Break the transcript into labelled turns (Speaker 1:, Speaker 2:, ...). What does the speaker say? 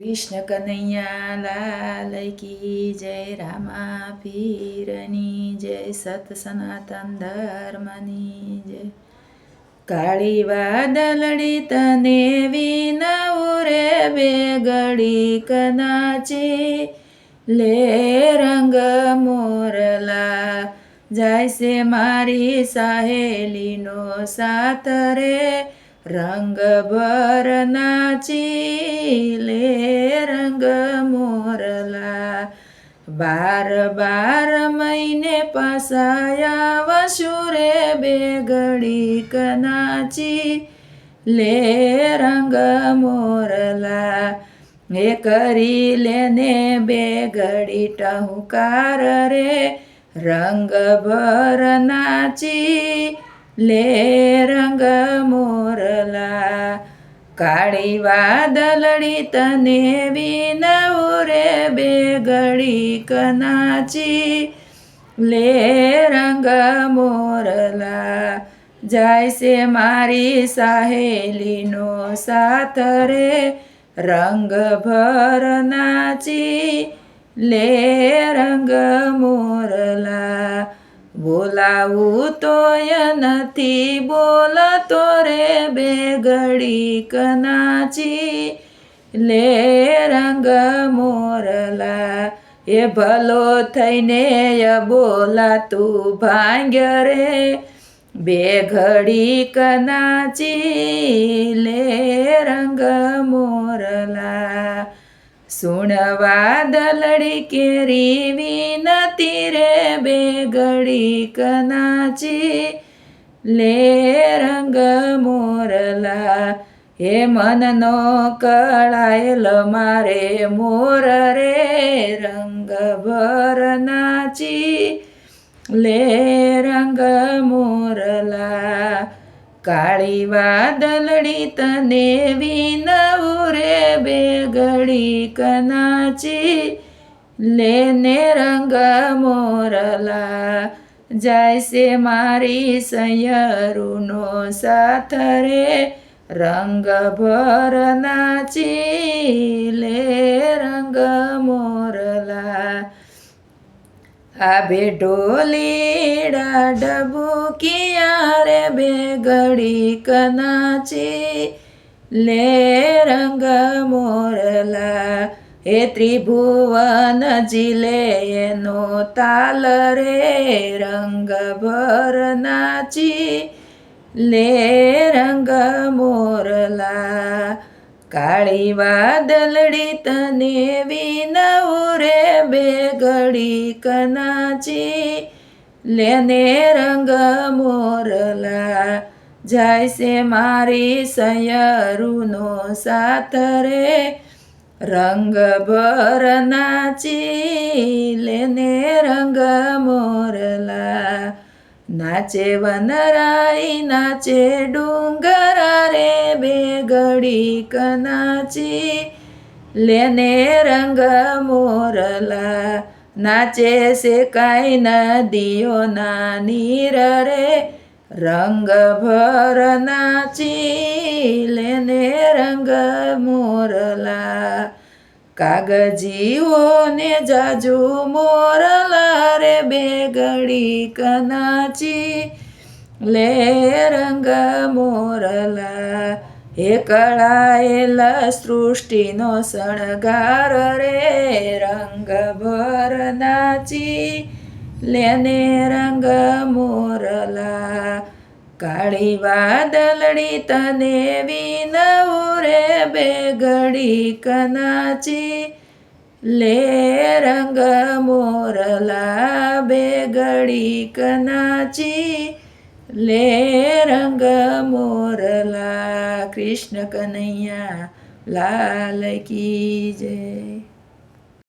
Speaker 1: કૃષ્ણ કનૈયા લાલ કી જય રામા પીરની જય સત સનાતન ધર્મની જય કાળી વાદળડી તને વિનવું રે બેગડી કનાચી લે રંગ મોરલા જાય છે મારી સાહેલીનો સાથ રંગ ભર નાચી લે રંગ મોરલા બાર બાર મહિને પસાયા વસુરે બેગડી કનાચી લે રંગ મોરલા એ કરી લેને બેગડી ટહુકાર રે રંગ ભર નાચી લે રંગ મોરલા, કાળી વાદળડી તને વિનવું રે બેગડી કનાચી. લે રંગ મોરલા, જાય છે મારી સાહેલીનો સાથ રે, રંગ ભર નાચી. લે રંગ મોરલા બોલાવું તોય નથી બોલતો રે બેગડી કનાચી. લે રંગ મોરલા, એ ભલો થઈને બોલાતું ભાંગ્ય રે બેઘડી કનાચી, લે સુણવા દલડી કેરી વિનતી રે બેગડી કનાચી. લે રંગ મોરલા, હે મનનો કળાયેલ મારે મોર રે રંગ ભર નાચી. લે રંગ મોરલા કાળી વાદળડી તને વિનવું રે બેગડી કનાચી. લેને રંગ મોરલા, જાય છે મારી સૈયરુનો સાથ રે. રંગ ભર નાચી, લે રંગ મોરલા આબે ઢોલીડા ડબુકિયા રે બેગડી કનાચી? લે રંગ મોરલા, હે ત્રિભુવન જીલે, એનો તાલ રે રંગ ભર નાચી. લે રંગ મોરલા કાળી વાદળડી તને વિનવું રે બેગડી કનાચી. લેને રંગ મોરલા, જાય છે મારી સયરુનો સાથ રે. રંગ ભર નાચી, લેને રંગ મોરલા, નાચે વનરાઈ, નાચે ડુંગરા બેગડી કનાચી લેને રંગ મોરલા. નાચે છે કાંઈ નદીઓ ના નીર રે રંગ ભર નાચી, લેને રંગ મોરલા. કાગજીઓ ને જાજુ મોરલા રે બેગડી કનાચી લે રંગ મોરલા. હે કળાયેલ સૃષ્ટિનો શણગાર રે રંગ ભર નાચી લેને રંગ મોરલા. કાળી વાદળડી તને વિનવું રે, બેગડી કનાચી લે રંગ મોરલા. બેગડી કનાચી લે રંગ મોરલા કૃષ્ણ કનૈયા લાલ કી જય